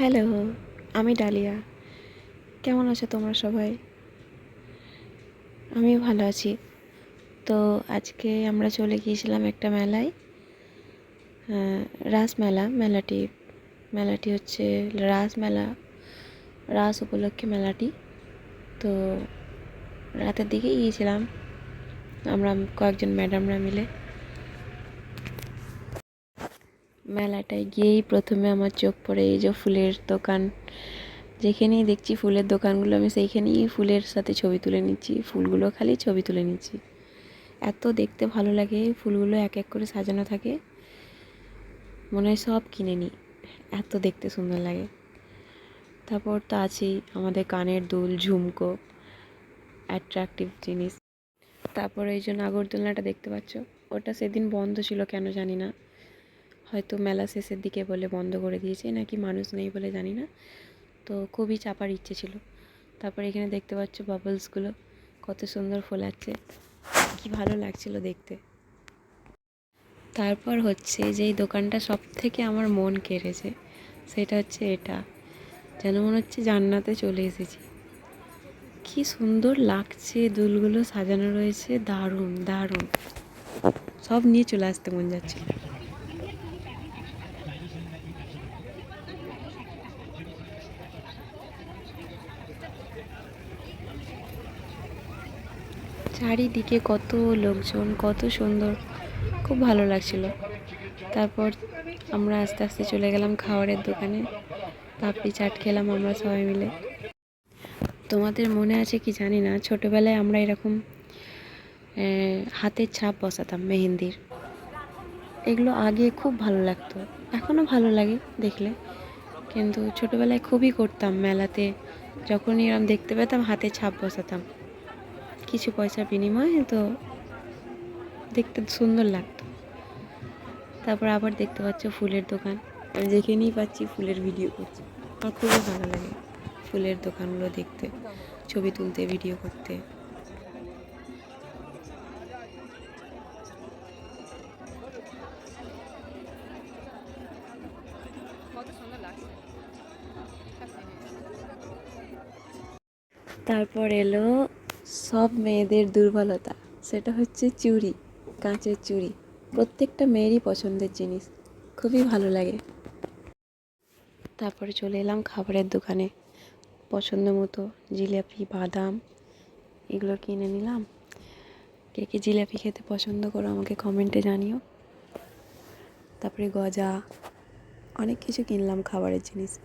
Hello, আমি dahlia. কেমন আছো তোমরা সবাই? আমিও ভালো আছি। তো আজকে আমরা চলে গিয়েছিলাম একটা মেলায় রাস মেলা, মেলাটি মেলাটি হচ্ছে রাস মেলা, রাস উপলক্ষে মেলাটি। তো রাতের দিকে গিয়েছিলাম, আমরা কয়েকজন ম্যাডামরা মিলে। মেলাটায় গিয়েই প্রথমে আমার চোখ পড়ে, এই যে ফুলের দোকান। যেখানেই দেখছি ফুলের দোকানগুলো, আমি সেইখানেই ফুলের সাথে ছবি তুলে নিচ্ছি। ফুলগুলো খালি ছবি তুলে নিচ্ছি। এত দেখতে ভালো লাগে, ফুলগুলো এক এক করে সাজানো থাকে। মনে হয় সব কিনে নিই। এত দেখতে সুন্দর লাগে। তারপর তো আছেই আমাদের কানের দুল, ঝুমকো অ্যাট্রাকটিভ জিনিস। তারপর এই যে নাগরদোলনাটা দেখতে পাচ্ছ, ওটা সেদিন বন্ধ ছিল, কেন জানি না। হয়তো মেলা শেষের দিকে বলে বন্ধ করে দিয়েছে, নাকি মানুষ নেই বলে জানি না। তো খুবই চাপার ইচ্ছে ছিল। তারপর এখানে দেখতে পাচ্ছ বাবলসগুলো কত সুন্দর ফোলাচ্ছে। কি ভালো লাগছিল দেখতে। তারপর হচ্ছে যেই দোকানটা সব থেকে আমার মন কেড়েছে, সেটা হচ্ছে এটা। যেন মনে হচ্ছে জান্নাতে চলে এসেছি। কি সুন্দর লাগছে, দুলগুলো সাজানো রয়েছে, দারুণ দারুণ। সব নিয়ে চলে আসতে মন যাচ্ছে। চারিদিকে কত লোকজন, কত সুন্দর। খুব ভালো লাগছিল। তারপর আমরা আস্তে আস্তে চলে গেলাম খাবারের দোকানে। পাপড়ি, চাট খেলাম আমরা সবাই মিলে। তোমাদের মনে আছে কি জানি না, ছোটোবেলায় আমরা এরকম হাতের ছাপ বসাতাম মেহেন্দির। এগুলো আগে খুব ভালো লাগতো। এখনও ভালো লাগে দেখলে। কিন্তু ছোটোবেলায় খুবই করতাম মেলাতে। যখনই এরকম দেখতে পেতাম, হাতে ছাপ বসাতাম। কিছু পয়সার বিনিময়ে তো দেখতে সুন্দর লাগতো। তারপর আবার দেখতে পাচ্ছ ফুলের দোকান। আমি যেখানেই পাচ্ছি ফুলের ভিডিও করছি। আমার খুবই ভালো লাগে ফুলের দোকানগুলো দেখতে, ছবি তুলতে ভিডিও করতে। তারপর এলো সব মেয়েদের দুর্বলতা। সেটা হচ্ছে চুড়ি, কাঁচের চুড়ি। প্রত্যেকটা মেয়েরই পছন্দের জিনিস। খুবই ভালো লাগে। তারপরে চলে এলাম খাবারের দোকানে। পছন্দ মতো জিলাপি, বাদাম, এগুলো কিনে নিলাম। কে কে জিলাপি খেতে পছন্দ করো আমাকে কমেন্টে জানিও। তারপরে গজা, অনেক কিছু কিনলাম খাবারের জিনিস।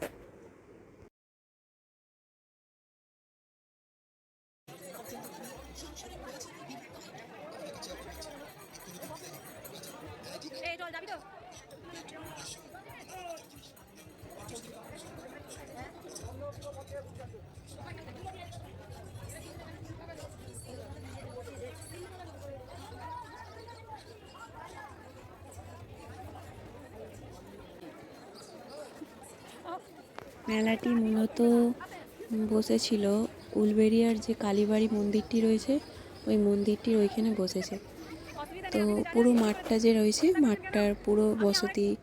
মেলাটি মূলত বসেছিল উলবেরিয়ার যে কালীবাড়ি মন্দিরটি রয়েছে ওই মন্দিরটির ওইখানে বসেছে। তো পুরো মাঠটা যে রয়েছে, মাঠটার পুরো বসতি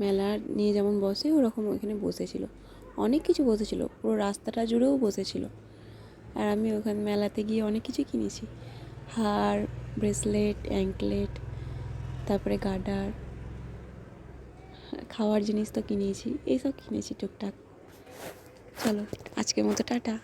মেলা নিয়ে যেমন বসে, ওরকম ওইখানে বসেছিল। অনেক কিছু বসেছিল, পুরো রাস্তাটা জুড়েও বসেছিল। আর আমি ওখানে মেলাতে গিয়ে অনেক কিছু কিনেছি। হার, ব্রেসলেট, অ্যাঙ্কলেট, তারপরে গার্ডার খাওয়ার জিনিস তো কিনেছি, এইসব কিনেছি টুকটাক। চলো, আজকের মতো টাটা।